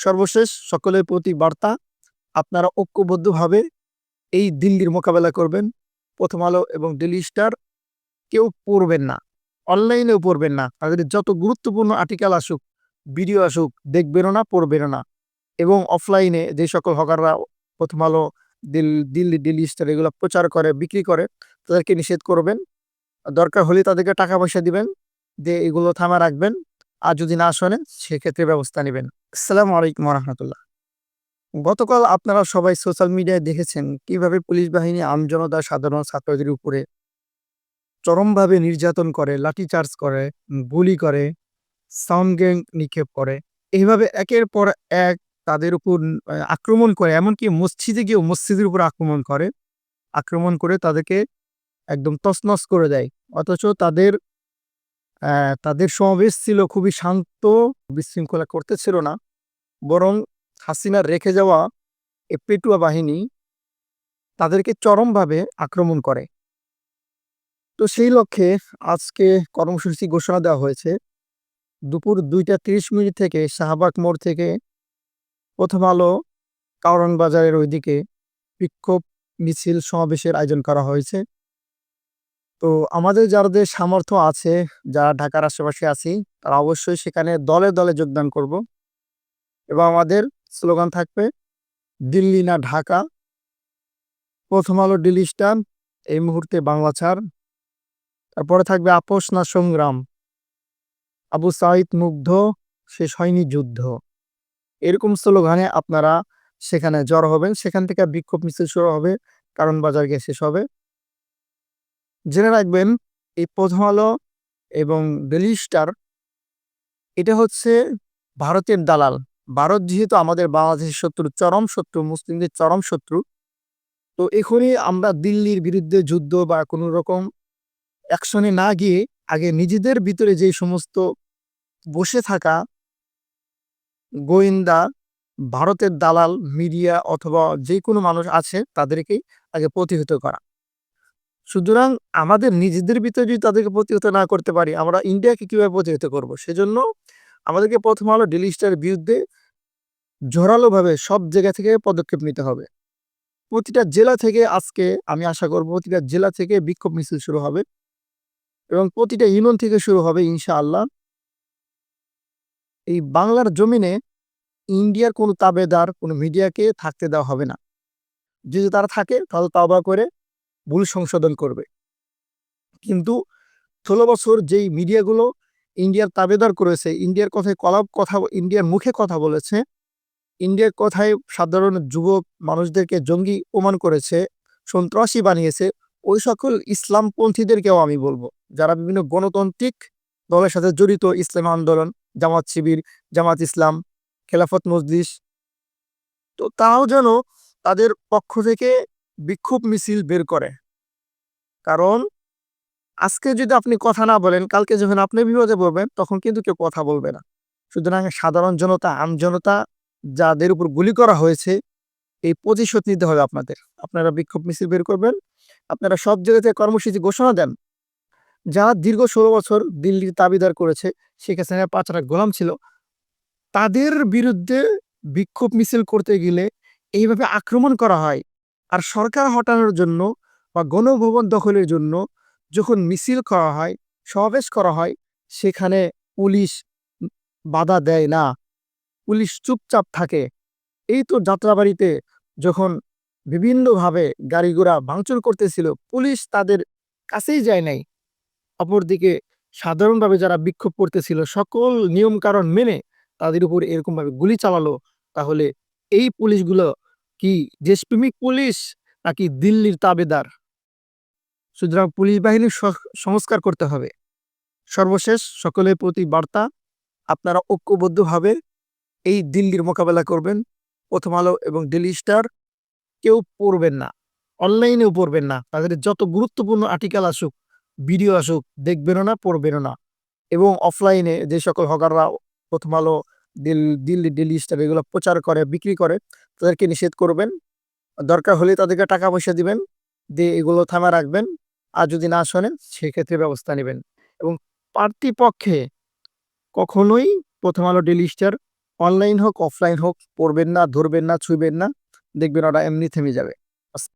সর্বশেষ সকলের প্রতি বার্তা, আপনারা ঐক্যবদ্ধভাবে এই দিল্লির মোকাবেলা করবেন। প্রথম আলো এবং ডেলি স্টার কেউ পড়বেন না, অনলাইনেও পড়বেন না। তাদের যত গুরুত্বপূর্ণ আর্টিকেল আসুক, ভিডিও আসুক, দেখবেনও না, পড়বেনও না। এবং অফলাইনে যে সকল হকাররা প্রথম আলো, দিল- দিল্লি ডেলি স্টার এগুলো প্রচার করে, বিক্রি করে, তাদেরকে নিষেধ করবেন। দরকার হলে তাদেরকে টাকা পয়সা দিবেন যে এগুলো থামা রাখবেন। আর যদি না শোনেন, সেক্ষেত্রে ব্যবস্থা নেবেন। আসসালামু আলাইকুম রহমতুল্লাহ গতকাল আপনারা সবাই সোশ্যাল মিডিয়ায় দেখেছেন কীভাবে পুলিশ বাহিনী আমজনতা সাধারণ ছাত্রদের উপরে চরমভাবে নির্যাতন করে, লাঠিচার্জ করে, গুলি করে, সাউন্ড গ্যাং নিক্ষেপ করে। এইভাবে একের পর এক তাদের উপর আক্রমণ করে, এমনকি মসজিদে গিয়েও মসজিদের উপর আক্রমণ করে। আক্রমণ করে তাদেরকে একদম তছনছ করে দেয়। অথচ তাদের তাদের সমাবেশ ছিল খুবই শান্ত, বিশৃঙ্খলা করতেছিল না। বরং হাসিনার রেখে যাওয়া এ পেটুয়া বাহিনী তাদেরকে চরমভাবে আক্রমণ করে। তো সেই লক্ষ্যে আজকে কর্মসূচি ঘোষণা দেওয়া হয়েছে। দুপুর দুইটা তিরিশ মিনিট থেকে শাহবাগ মোড় থেকে প্রথম আলো কারণ বাজারের ওইদিকে বিক্ষোভ মিছিল সমাবেশের আয়োজন করা হয়েছে। তো আমাদের যাদের সামর্থ্য আছে, যারা ঢাকার আশেপাশে আছি, তারা অবশ্যই সেখানে দলে দলে যোগদান করব। এবং আমাদের স্লোগান থাকবে, দিল্লি না ঢাকা। প্রথম আলো দিল্লি স্টান এই মুহূর্তে বাংলা ছাড়। তারপরে থাকবে, আপোষ না সংগ্রাম। আবু সাইদ মুগ্ধ, শেষ হয়নি যুদ্ধ। এরকম স্লোগানে আপনারা সেখানে জড়ো হবেন। সেখান থেকে বিক্ষোভ মিছিল শুরু হবে, কারণ বাজার গিয়ে শেষ হবে। জেনে রাখবেন, এই প্রথম আলো এবং ডেলি স্টার এটা হচ্ছে ভারতের দালাল। ভারত যেহেতু আমাদের বাংলাদেশের শত্রু, চরম শত্রু, মুসলিমদের চরম শত্রু, তো এখনই আমরা দিল্লির বিরুদ্ধে যুদ্ধ বা কোনো রকম অ্যাকশনে না গিয়ে আগে নিজেদের ভিতরে যে সমস্ত বসে থাকা গোয়েন্দা, ভারতের দালাল, মিডিয়া অথবা যে কোনো মানুষ আছে, তাদেরকেই আগে প্রতিহত করা। সুতরাং আমাদের নিজেদের ভিতরে যদি তাদেরকে প্রতিহত না করতে পারি, আমরা ইন্ডিয়াকে কীভাবে প্রতিহত করব? সেজন্য আমাদেরকে প্রথম আলো ডেলি স্টারের বিরুদ্ধে জোরালোভাবে সব জায়গা থেকে পদক্ষেপ নিতে হবে। প্রতিটা জেলা থেকে আজকে আমি আশা করব প্রতিটা জেলা থেকে বিক্ষোভ মিছিল শুরু হবে এবং প্রতিটা ইউনিয়ন থেকে শুরু হবে ইনশাআল্লাহ। এই বাংলার জমিনে ইন্ডিয়ার কোনো তাবেদার, কোনো মিডিয়াকে থাকতে দেওয়া হবে না। যদি তারা থাকে, তাহলে তাওবা করে ভুল সংশোধন করবে। কিন্তু ষোলো বছর যেই মিডিয়াগুলো ইন্ডিয়ার তাবেদার করেছে, ইন্ডিয়ার কথায় কলাপ কথা, ইন্ডিয়ার মুখে কথা বলেছে, ইন্ডিয়ার কথায় সাধারণ যুবক মানুষদেরকে জঙ্গি প্রমাণ করেছে, সন্ত্রাসী বানিয়েছে, ওই সকল ইসলামপন্থীদেরকেও আমি বলব, যারা বিভিন্ন গণতান্ত্রিক দলের সাথে জড়িত, ইসলাম আন্দোলন, জামাত শিবির, জামাত ইসলাম, খেলাফত মজলিস, তো তারাও যেন তাদের পক্ষ থেকে বিক্ষোভ মিছিল বের করে। কারণ, আজকে যদি আপনি কথা না বলেন, কালকে যখন আপনি বিপদে পড়বেন, তখন কিন্তু কেউ কথা বলবে না। সুতরাং সাধারণ জনতা আমজনতা যাদের উপর গুলি করা হয়েছে, এই প্রতিশোধ নিতে হবে আপনাদের। আপনারা বিক্ষোভ মিছিল বের করবেন, আপনারা সব জায়গাতে কর্মসূচি ঘোষণা দেন। যারা দীর্ঘ ষোলো বছর দিল্লির তাবিদার করেছে, শেখ হাসিনার পাঁচটা গোলাম ছিল, তাদের বিরুদ্ধে বিক্ষোভ মিছিল করতে গেলে এইভাবে আক্রমণ করা হয়। আর সরকার হটানোর জন্য বা গণভবন দখলের জন্য যখন মিছিল করা হয়, সমাবেশ করা হয়, সেখানে পুলিশ বাধা দেয় না। পুলিশ চুপচাপ থাকে। এই তো যাত্রাবাড়িতে যখন বিভিন্নভাবে গাড়ি ঘোড়া ভাঙচুর করতেছিল, পুলিশ তাদের কাছেই যায় নাই। অপরদিকে সাধারণভাবে যারা বিক্ষোভ করতেছিল, সকল নিয়ম কারণ মেনে তাদের উপর এরকমভাবে গুলি চালালো, তাহলে এই পুলিশগুলো কি? দেশপ্রেমিক পুলিশ নাকি দিল্লির তাবেদার? সুতরাং পুলিশ বাহিনীর সংস্কার করতে হবে। সর্বশেষ সকলের প্রতি বার্তা, আপনারা ঐক্যবদ্ধভাবে এই দিল্লির মোকাবেলা করবেন। প্রথম আলো এবং ডেলি স্টার কেউ পড়বেন না, অনলাইনেও পড়বেন না। তাদের যত গুরুত্বপূর্ণ আর্টিকেল আসুক, ভিডিও আসুক, দেখবেনও না, পড়বেনও না। এবং অফলাইনে যে সকল হকাররা প্রথম আলো দিল, দিল্লি ডেলি স্টার এগুলো প্রচার করে, বিক্রি করে, তাদেরকে নিষেধ করবেন। দরকার হলে তাদেরকে টাকা পয়সা দিবেন, দিয়ে এগুলো থামা রাখবেন। আর যদি না শোনেন, সেক্ষেত্রে ব্যবস্থা নেবেন। এবং পার্টি পক্ষে কখনোই Prothom Alo Daily Star online হোক, অফলাইন হোক, পড়বেন না, ধরবেন না ছুঁবেন না, দেখবেন ওরা এমনি থেমে যাবে।